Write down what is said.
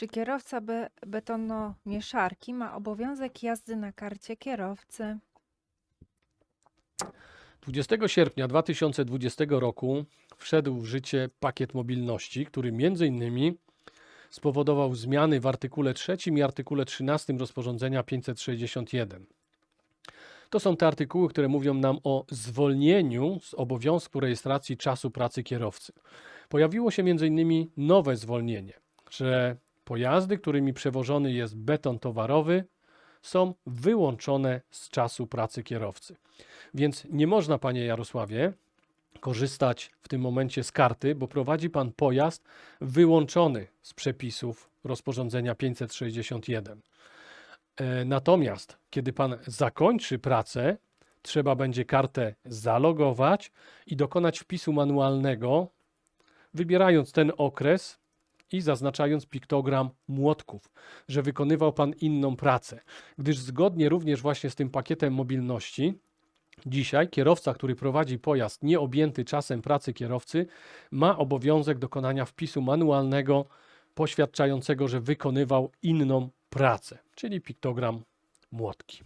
Czy kierowca be betonomieszarki ma obowiązek jazdy na karcie kierowcy? 20 sierpnia 2020 roku wszedł w życie pakiet mobilności, który m.in. spowodował zmiany w artykule 3 i artykule 13 rozporządzenia 561. To są te artykuły, które mówią nam o zwolnieniu z obowiązku rejestracji czasu pracy kierowcy. Pojawiło się m.in. nowe zwolnienie, że pojazdy, którymi przewożony jest beton towarowy, są wyłączone z czasu pracy kierowcy. Więc nie można, panie Jarosławie, korzystać w tym momencie z karty, bo prowadzi pan pojazd wyłączony z przepisów rozporządzenia 561. E, Natomiast, kiedy pan zakończy pracę, trzeba będzie kartę zalogować i dokonać wpisu manualnego, wybierając ten okres i zaznaczając piktogram młotków, że wykonywał pan inną pracę. Gdyż zgodnie również właśnie z tym pakietem mobilności, Dzisiaj kierowca, który prowadzi pojazd nieobjęty czasem pracy kierowcy, ma obowiązek dokonania wpisu manualnego poświadczającego, że wykonywał inną pracę, czyli piktogram młotki.